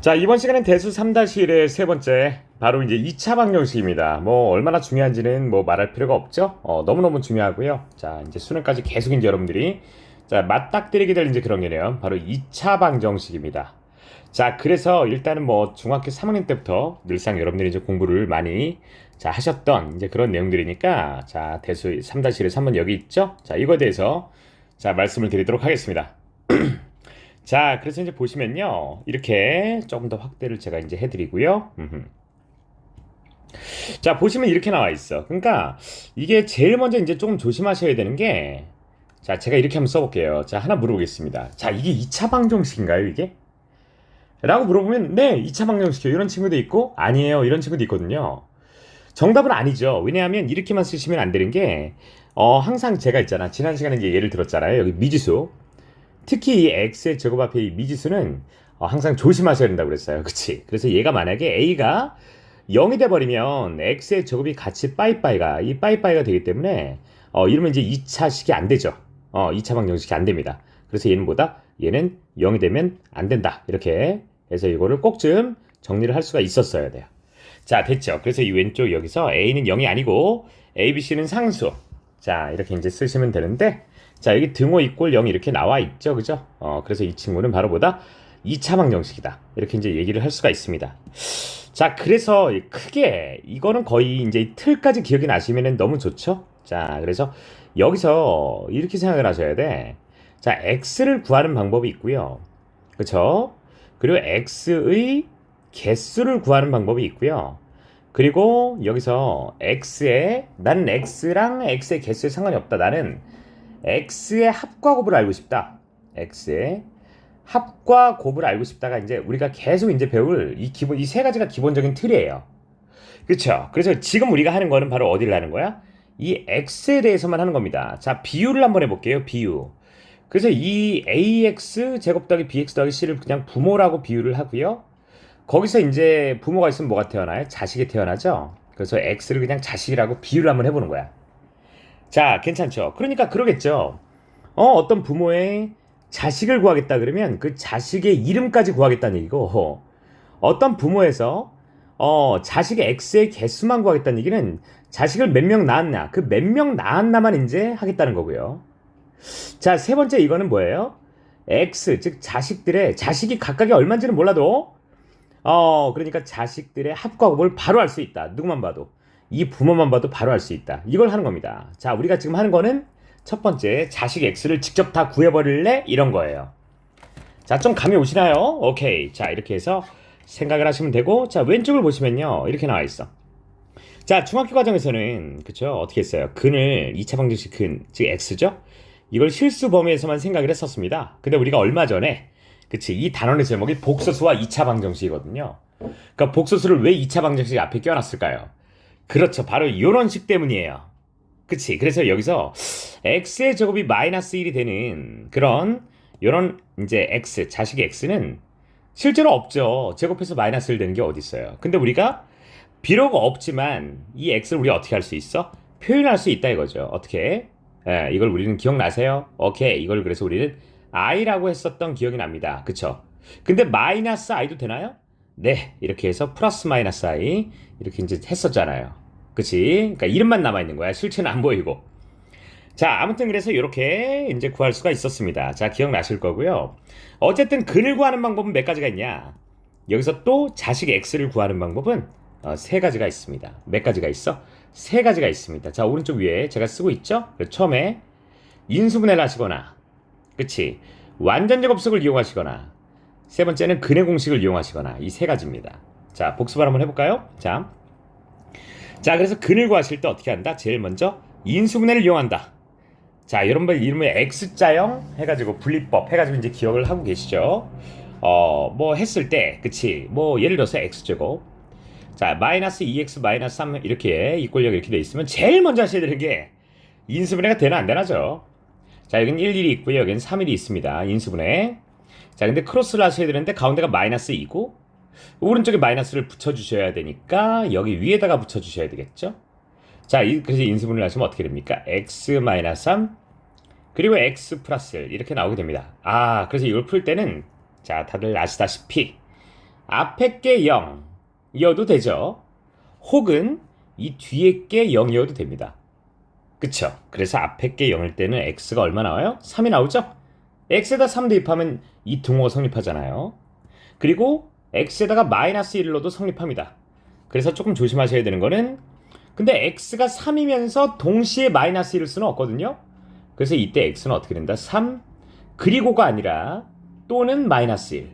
자, 이번 시간은 대수 3-1의 세 번째, 바로 이제 2차 방정식입니다. 뭐, 얼마나 중요한지는 뭐 말할 필요가 없죠? 어, 너무너무 중요하고요. 자, 이제 수능까지 계속 이제 여러분들이, 자, 맞닥뜨리게 될 이제 그런 개념, 바로 2차 방정식입니다. 자, 그래서 일단은 뭐, 중학교 3학년 때부터 늘상 여러분들이 이제 공부를 많이, 자, 하셨던 이제 그런 내용들이니까, 자, 대수 3-1의 3번 여기 있죠? 자, 이거에 대해서, 자, 말씀을 드리도록 하겠습니다. 자, 그래서 이제 보시면요. 이렇게 조금 더 확대를 제가 이제 해드리고요. 자, 보시면 이렇게 나와 있어. 그러니까 이게 제일 먼저 이제 조금 조심하셔야 되는 게, 자, 제가 이렇게 한번 써볼게요. 자, 하나 물어보겠습니다. 자, 이게 2차 방정식인가요, 이게? 라고 물어보면, 네, 2차 방정식이요. 이런 친구도 있고, 아니에요. 이런 친구도 있거든요. 정답은 아니죠. 왜냐하면 이렇게만 쓰시면 안 되는 게, 어, 항상 제가 있잖아. 지난 시간에 이제 예를 들었잖아요. 여기 미지수. 특히 이 x의 제곱 앞에 이 미지수는 어, 항상 조심하셔야 된다고 그랬어요. 그치? 그래서 얘가 만약에 a가 0이 돼버리면 x의 제곱이 같이 빠이빠이가 이 빠이빠이가 되기 때문에 어, 이러면 이제 2차식이 안 되죠. 어, 2차 방정식이 안 됩니다. 그래서 얘는 뭐다? 얘는 0이 되면 안 된다. 이렇게 해서 이거를 꼭 좀 정리를 할 수가 있었어야 돼요. 자, 됐죠. 그래서 이 왼쪽 여기서 a는 0이 아니고 a, b, c는 상수. 자, 이렇게 이제 쓰시면 되는데 자, 여기 등호 이꼴 0 이렇게 나와 있죠. 그죠? 어, 그래서 이 친구는 바로 보다 2차 방 정식이다. 이렇게 이제 얘기를 할 수가 있습니다. 자, 그래서 크게 이거는 거의 이제 틀까지 기억이 나시면 너무 좋죠? 자, 그래서 여기서 이렇게 생각을 하셔야 돼. 자, x를 구하는 방법이 있고요. 그쵸? 그리고 x의 개수를 구하는 방법이 있고요. 그리고 여기서 x의 나는 x랑 x의 개수에 상관이 없다. 나는 x의 합과 곱을 알고 싶다. x의 합과 곱을 알고 싶다가 이제 우리가 계속 이제 배울 이 기본 이 세 가지가 기본적인 틀이에요. 그렇죠? 그래서 지금 우리가 하는 거는 바로 어디를 하는 거야? 이 x에 대해서만 하는 겁니다. 자, 비율을 한번 해 볼게요. 비유. 그래서 이 ax 제곱 더하기 bx 더하기 c를 그냥 부모라고 비유를 하고요. 거기서 이제 부모가 있으면 뭐가 태어나요? 자식이 태어나죠. 그래서 x를 그냥 자식이라고 비유를 한번 해보는 거야. 자, 괜찮죠? 그러니까 그러겠죠. 어, 어떤 부모의 자식을 구하겠다 그러면 그 자식의 이름까지 구하겠다는 얘기고, 어떤 부모에서 어, 자식의 X의 개수만 구하겠다는 얘기는 자식을 몇 명 낳았나, 그 몇 명 낳았나만 이제 하겠다는 거고요. 자, 세 번째 이거는 뭐예요? X, 즉 자식들의, 자식이 각각이 얼마인지는 몰라도, 어, 그러니까 자식들의 합과 곱을 바로 알 수 있다. 누구만 봐도. 이 부모만 봐도 바로 알 수 있다. 이걸 하는 겁니다. 자, 우리가 지금 하는 거는 첫 번째 자식 X를 직접 다 구해버릴래? 이런 거예요. 자, 좀 감이 오시나요? 오케이. 자, 이렇게 해서 생각을 하시면 되고, 자, 왼쪽을 보시면요. 이렇게 나와 있어. 자, 중학교 과정에서는, 그쵸? 어떻게 했어요? 근을 2차 방정식 근, 즉 X죠? 이걸 실수 범위에서만 생각을 했었습니다. 근데 우리가 얼마 전에, 그치? 이 단원의 제목이 복소수와 2차 방정식이거든요. 그러니까 복소수를 왜 2차 방정식 앞에 껴놨을까요? 그렇죠. 바로 이런 식 때문이에요. 그치. 그래서 여기서 x의 제곱이 마이너스 1이 되는 그런 이런 이제 x 자식의 x는 실제로 없죠. 제곱해서 마이너스 1 되는 게 어디 있어요. 근데 우리가 비록 없지만 이 x를 우리가 어떻게 할 수 있어? 표현할 수 있다 이거죠. 어떻게? 예, 이걸 우리는 기억나세요? 오케이. 이걸 그래서 우리는 i라고 했었던 기억이 납니다. 그쵸? 근데 마이너스 i도 되나요? 네. 이렇게 해서 플러스 마이너스 i 이렇게 이제 했었잖아요. 그치? 그러니까 이름만 남아있는 거야. 실체는 안 보이고. 자, 아무튼 그래서 이렇게 이제 구할 수가 있었습니다. 자, 기억나실 거고요. 어쨌든 근을 구하는 방법은 몇 가지가 있냐? 여기서 또 자식 x를 구하는 방법은 어, 세 가지가 있습니다. 몇 가지가 있어? 세 가지가 있습니다. 자, 오른쪽 위에 제가 쓰고 있죠? 처음에 인수분해를 하시거나, 그치? 완전 제곱식을 이용하시거나, 세 번째는 근의 공식을 이용하시거나, 이 세 가지입니다. 자, 복습을 한번 해볼까요? 자, 자, 그래서 근을 구하실 때 어떻게 한다? 제일 먼저 인수분해를 이용한다. 자, 여러분들 이름을 X자형 해가지고 분리법 해가지고 이제 기억을 하고 계시죠? 어, 뭐 했을 때, 그치? 뭐 예를 들어서 X제곱. 자, 마이너스 2X 마이너스 3 이렇게 이꼴력 이렇게 돼 있으면 제일 먼저 하셔야 되는 게 인수분해가 되나 안 되나죠? 자, 여기는 1, 1이 있고요. 여기는 3, 1이 있습니다. 인수분해. 자, 근데 크로스를 하셔야 되는데 가운데가 마이너스 2고 오른쪽에 마이너스를 붙여 주셔야 되니까 여기 위에다가 붙여 주셔야 되겠죠? 자, 그래서 인수분해를 하시면 어떻게 됩니까? x 마이너스 3 그리고 x 플러스 1 이렇게 나오게 됩니다. 아, 그래서 이걸 풀 때는 자, 다들 아시다시피 앞에 게 0이어도 되죠. 혹은 이 뒤에 게 0이어도 됩니다. 그쵸? 그래서 앞에 게 0일 때는 x가 얼마 나와요? 3이 나오죠? x에다 3 대입하면 이 등호가 성립하잖아요. 그리고 x에다가 마이너스 1을 넣어도 성립합니다. 그래서 조금 조심하셔야 되는 거는 근데 x가 3이면서 동시에 마이너스 1을 수는 없거든요. 그래서 이때 x는 어떻게 된다? 3 그리고가 아니라 또는 마이너스 1.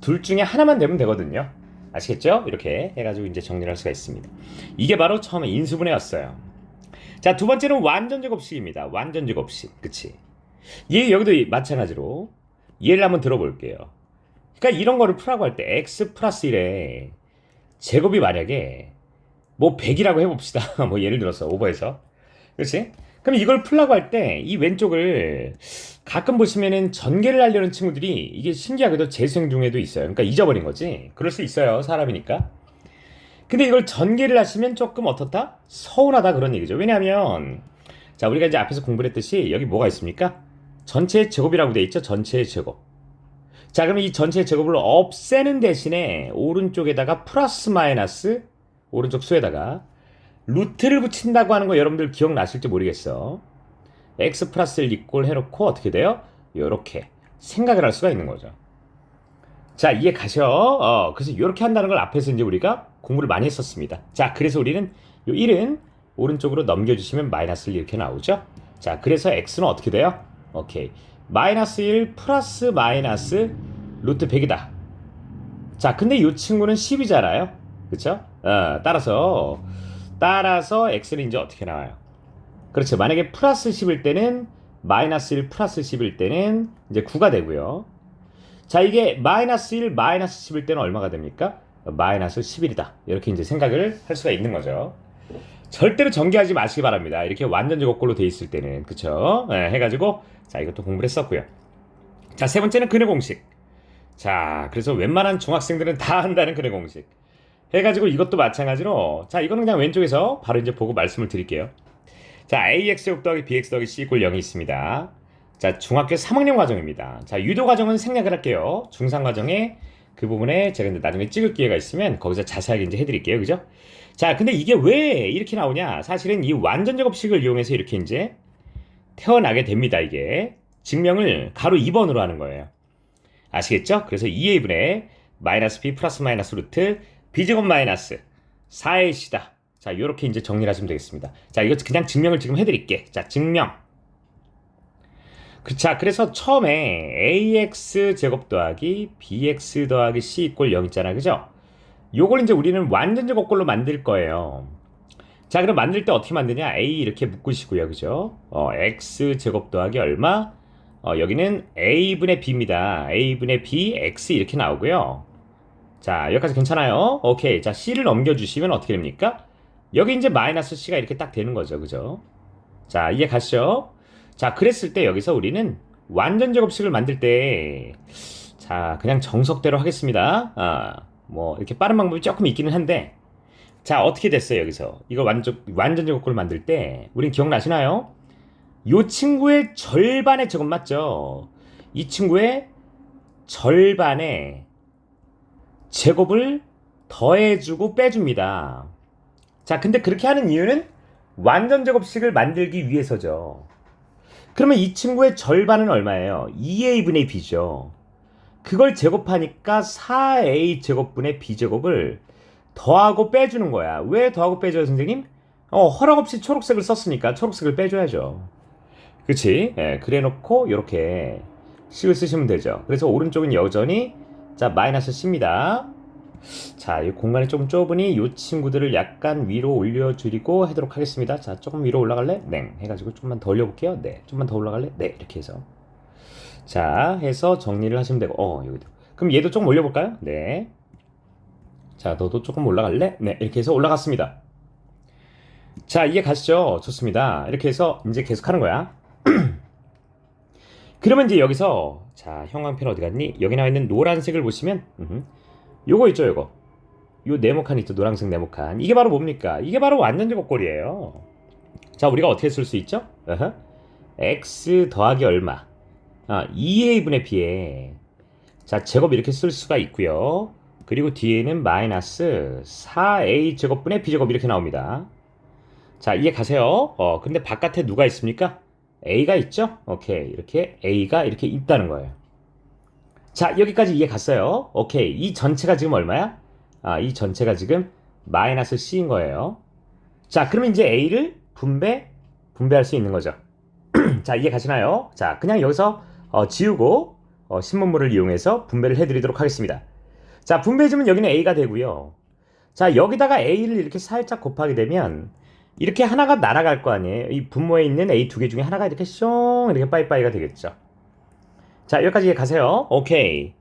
둘 중에 하나만 되면 되거든요. 아시겠죠? 이렇게 해가지고 이제 정리를 할 수가 있습니다. 이게 바로 처음에 인수분해였어요. 자, 두 번째는 완전 제곱식입니다. 완전 제곱식. 그치? 얘 여기도 마찬가지로 얘를 한번 들어볼게요. 그러니까 이런 거를 풀라고 할 때 x 플러스 1에 제곱이 만약에 뭐 100이라고 해봅시다. 뭐 예를 들어서 오버해서. 그렇지? 그럼 이걸 풀라고 할 때 이 왼쪽을 가끔 보시면은 전개를 하려는 친구들이 이게 신기하게도 재수생 중에도 있어요. 그러니까 잊어버린 거지. 그럴 수 있어요. 사람이니까. 근데 이걸 전개를 하시면 조금 어떻다? 서운하다 그런 얘기죠. 왜냐하면 자 우리가 이제 앞에서 공부를 했듯이 여기 뭐가 있습니까? 전체의 제곱이라고 돼 있죠. 전체의 제곱. 자 그럼 이 전체의 제곱을 없애는 대신에 오른쪽에다가 플러스 마이너스 오른쪽 수에다가 루트를 붙인다고 하는 거 여러분들 기억나실지 모르겠어. x 플러스 1 이꼴 해놓고 어떻게 돼요? 이렇게 생각을 할 수가 있는 거죠. 자 이해 가셔. 어, 그래서 이렇게 한다는 걸 앞에서 이제 우리가 공부를 많이 했었습니다. 자 그래서 우리는 요 1은 오른쪽으로 넘겨주시면 마이너스 1 이렇게 나오죠. 자 그래서 x는 어떻게 돼요? 오케이 마이너스 1 플러스 마이너스 루트 100이다. 자 근데 이 친구는 10이잖아요. 그쵸? 어, 따라서 따라서 x는 이제 어떻게 나와요? 그렇죠. 만약에 플러스 10일 때는 마이너스 1 플러스 10일 때는 이제 9가 되고요. 자, 이게 마이너스 1 마이너스 10일 때는 얼마가 됩니까? 마이너스 11이다. 이렇게 이제 생각을 할 수가 있는 거죠. 절대로 전개하지 마시기 바랍니다. 이렇게 완전 제곱꼴로 돼 있을 때는 그쵸? 네, 해가지고 자 이것도 공부를 했었고요. 자 세 번째는 근의 공식. 자 그래서 웬만한 중학생들은 다 한다는 근의 공식. 해가지고 이것도 마찬가지로 자 이거는 그냥 왼쪽에서 바로 이제 보고 말씀을 드릴게요. 자 ax 더하기 bx 더하기 c 이꼴 0이 있습니다. 자 중학교 3학년 과정입니다. 자 유도 과정은 생략을 할게요. 중상 과정에 그 부분에 제가 이제 나중에 찍을 기회가 있으면 거기서 자세하게 이제 해드릴게요. 그죠? 자 근데 이게 왜 이렇게 나오냐? 사실은 이 완전 제곱식을 이용해서 이렇게 이제 태어나게 됩니다. 이게 증명을 가로 2번으로 하는 거예요. 아시겠죠? 그래서 2a분의 마이너스 b 플러스 마이너스 루트 b제곱 마이너스 4ac다. 자, 이렇게 이제 정리를 하시면 되겠습니다. 자, 이거 그냥 증명을 지금 해드릴게. 자, 증명. 그, 자, 그래서 처음에 ax 제곱 더하기 bx 더하기 c 이꼴 0 있잖아. 그죠? 요걸 이제 우리는 완전 제곱꼴로 만들 거예요. 자, 그럼 만들 때 어떻게 만드냐? a 이렇게 묶으시고요. 그죠? 어, x 제곱 더하기 얼마? 어, 여기는 a분의 b입니다. a분의 b, x 이렇게 나오고요. 자, 여기까지 괜찮아요? 오케이. 자, c를 넘겨주시면 어떻게 됩니까? 여기 이제 마이너스 c가 이렇게 딱 되는 거죠. 그죠? 자, 이해 가시죠? 자, 그랬을 때 여기서 우리는 완전 제곱식을 만들 때, 자, 그냥 정석대로 하겠습니다. 아, 뭐, 이렇게 빠른 방법이 조금 있기는 한데, 자, 어떻게 됐어요, 여기서? 이거 완전, 완전 제곱꼴을 만들 때, 우린 기억나시나요? 요 친구의 절반의 제곱 맞죠? 이 친구의 절반의 제곱을 더해주고 빼줍니다. 자, 근데 그렇게 하는 이유는 완전 제곱식을 만들기 위해서죠. 그러면 이 친구의 절반은 얼마예요? 2a분의 b죠. 그걸 제곱하니까 4a 제곱분의 b제곱을 더하고 빼주는 거야. 왜 더하고 빼줘요, 선생님? 어, 허락 없이 초록색을 썼으니까 초록색을 빼줘야죠. 그치? 예, 그래 놓고, 이렇게 식을 쓰시면 되죠. 그래서 오른쪽은 여전히, 자, 마이너스 c입니다. 자, 이 공간이 조금 좁으니 이 친구들을 약간 위로 올려주리고 하도록 하겠습니다. 자, 조금 위로 올라갈래? 네. 해가지고 좀만 더 올려볼게요. 네. 좀만 더 올라갈래? 네. 이렇게 해서. 자, 해서 정리를 하시면 되고, 어, 여기도. 그럼 얘도 조금 올려볼까요? 네. 자, 너도 조금 올라갈래? 네. 이렇게 해서 올라갔습니다. 자, 이해 가시죠? 좋습니다. 이렇게 해서 이제 계속 하는 거야. 그러면 이제 여기서, 자, 형광펜 어디 갔니? 여기 나와 있는 노란색을 보시면, 음흠. 요거 있죠, 요거. 요 네모칸 있죠, 노란색 네모칸. 이게 바로 뭡니까? 이게 바로 완전 제곱꼴이에요. 자, 우리가 어떻게 쓸 수 있죠? 어허. x 더하기 얼마? 아, 2a분의 b에 자, 제곱 이렇게 쓸 수가 있고요. 그리고 뒤에는 마이너스 4a 제곱분의 b 제곱 이렇게 나옵니다. 자, 이해 가세요. 어, 근데 바깥에 누가 있습니까? a가 있죠? 오케이. 이렇게 a가 이렇게 있다는 거예요. 자, 여기까지 이해 갔어요. 오케이. 이 전체가 지금 얼마야? 아, 이 전체가 지금 마이너스 c인 거예요. 자, 그러면 이제 a를 분배, 분배할 수 있는 거죠. 자, 이해 가시나요? 자, 그냥 여기서 어, 지우고 어, 신문물을 이용해서 분배를 해드리도록 하겠습니다. 자, 분배해주면 여기는 a가 되고요. 자, 여기다가 a를 이렇게 살짝 곱하게 되면 이렇게 하나가 날아갈 거 아니에요. 이 분모에 있는 a 두 개 중에 하나가 이렇게 숑 이렇게 빠이빠이가 되겠죠. 자, 여기까지 가세요. 오케이.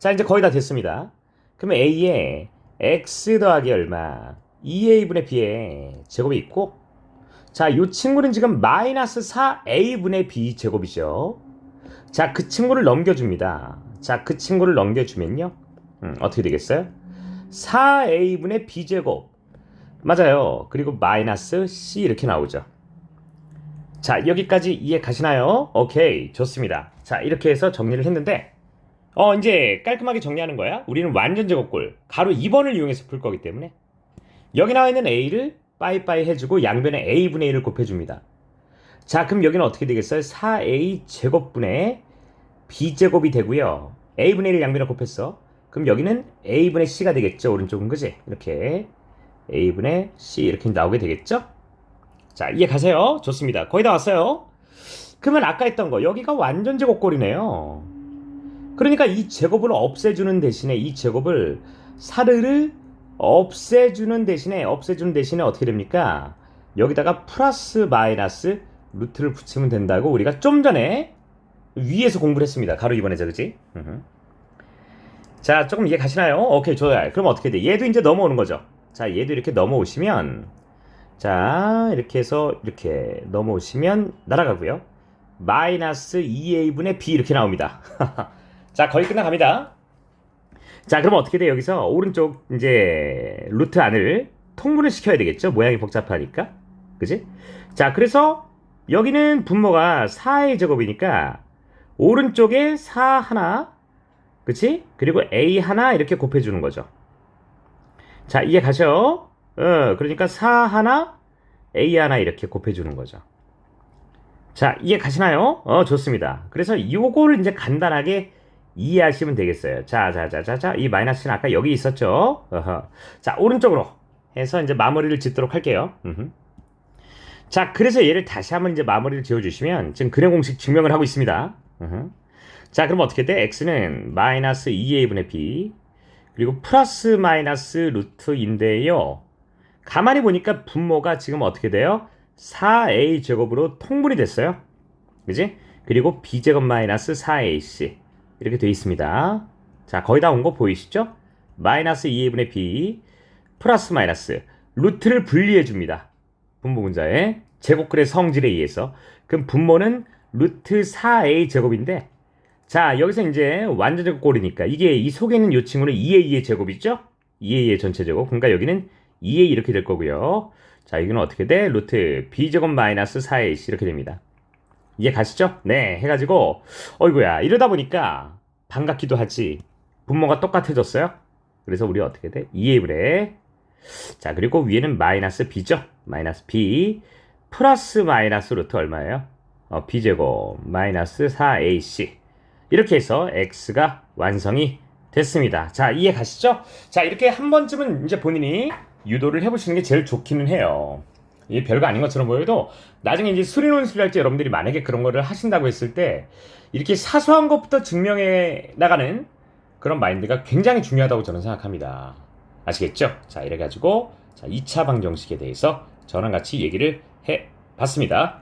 자, 이제 거의 다 됐습니다. 그러면 a에 x 더하기 얼마? 2a분의 b의 제곱이 있고 자, 이 친구는 지금 마이너스 4a분의 b 제곱이죠. 자, 그 친구를 넘겨줍니다. 자, 그 친구를 넘겨주면요. 음, 어떻게 되겠어요? 4a분의 b 제곱. 맞아요. 그리고 마이너스 c 이렇게 나오죠. 자, 여기까지 이해 가시나요? 오케이. 좋습니다. 자, 이렇게 해서 정리를 했는데, 어, 이제 깔끔하게 정리하는 거야. 우리는 완전 제곱골. 가로 2번을 이용해서 풀 거기 때문에. 여기 나와 있는 a를 빠이빠이 해주고 양변에 a분의 1을 곱해줍니다. 자, 그럼 여기는 어떻게 되겠어요? 4a 제곱분의 b제곱이 되고요. a분의 1을 양변에 곱했어. 그럼 여기는 a분의 c가 되겠죠. 오른쪽은 그지? 이렇게 a분의 c 이렇게 나오게 되겠죠? 자, 이해 가세요. 좋습니다. 거의 다 왔어요. 그러면 아까 했던 거 여기가 완전 제곱골이네요. 그러니까 이 제곱을 없애주는 대신에 이 제곱을 사르를 없애주는 대신에 없애주는 대신에 어떻게 됩니까? 여기다가 플러스 마이너스 루트를 붙이면 된다고 우리가 좀 전에 위에서 공부를 했습니다. 가로 2번에서 그지? 자 조금 이해 가시나요? 오케이 좋아요. 그럼 어떻게 돼? 얘도 이제 넘어오는 거죠. 자 얘도 이렇게 넘어오시면 자 이렇게 해서 이렇게 넘어오시면 날아가고요. 마이너스 2a분의 b 이렇게 나옵니다. 자 거의 끝나갑니다. 자, 그럼 어떻게 돼? 여기서 오른쪽 이제 루트 안을 통분을 시켜야 되겠죠? 모양이 복잡하니까. 그지? 자, 그래서 여기는 분모가 4의 제곱이니까 오른쪽에 4 하나, 그치? 그리고 a 하나 이렇게 곱해주는 거죠. 자, 이해 가셔. 어, 그러니까 4 하나, a 하나 이렇게 곱해주는 거죠. 자, 이해 가시나요? 어, 좋습니다. 그래서 요거를 이제 간단하게 이해하시면 되겠어요. 자, 자, 자, 자, 자. 이 마이너스는 아까 여기 있었죠? 어허. 자, 오른쪽으로 해서 이제 마무리를 짓도록 할게요. 자, 그래서 얘를 다시 한번 이제 마무리를 지어주시면 지금 근해 공식 증명을 하고 있습니다. 음흠. 자, 그럼 어떻게 돼? x는 마이너스 2a분의 b 그리고 플러스 마이너스 루트인데요. 가만히 보니까 분모가 지금 어떻게 돼요? 4a 제곱으로 통분이 됐어요. 그지? 그리고 b제곱 마이너스 4ac 이렇게 돼 있습니다. 자, 거의 다 온 거 보이시죠? 마이너스 2a분의 b 플러스 마이너스 루트를 분리해 줍니다. 분모 분자의 제곱글의 성질에 의해서 그럼 분모는 루트 4a 제곱인데 자, 여기서 이제 완전 제곱 꼴이니까 이게 이 속에 있는 이 친구는 2a의 제곱 이죠? 2a의 전체 제곱. 그러니까 여기는 2a 이렇게 될 거고요. 자, 이거는 어떻게 돼? 루트 b제곱 마이너스 4ac 이렇게 됩니다. 이해 가시죠? 네, 해가지고 어이구야 이러다 보니까 반갑기도 하지 분모가 똑같아졌어요. 그래서 우리 어떻게 돼? 2의 래 자, 그리고 위에는 마이너스 b죠? 마이너스 b 플러스 마이너스 루트 얼마예요? 어, b제곱 마이너스 4ac 이렇게 해서 x가 완성이 됐습니다. 자, 이해 가시죠? 자, 이렇게 한 번쯤은 이제 본인이 유도를 해보시는 게 제일 좋기는 해요. 이게 별거 아닌 것처럼 보여도 나중에 이제 수리논 수리할 때 여러분들이 만약에 그런 거를 하신다고 했을 때 이렇게 사소한 것부터 증명해 나가는 그런 마인드가 굉장히 중요하다고 저는 생각합니다. 아시겠죠? 자, 이래가지고 자, 2차 방정식에 대해서 저랑 같이 얘기를 해 봤습니다.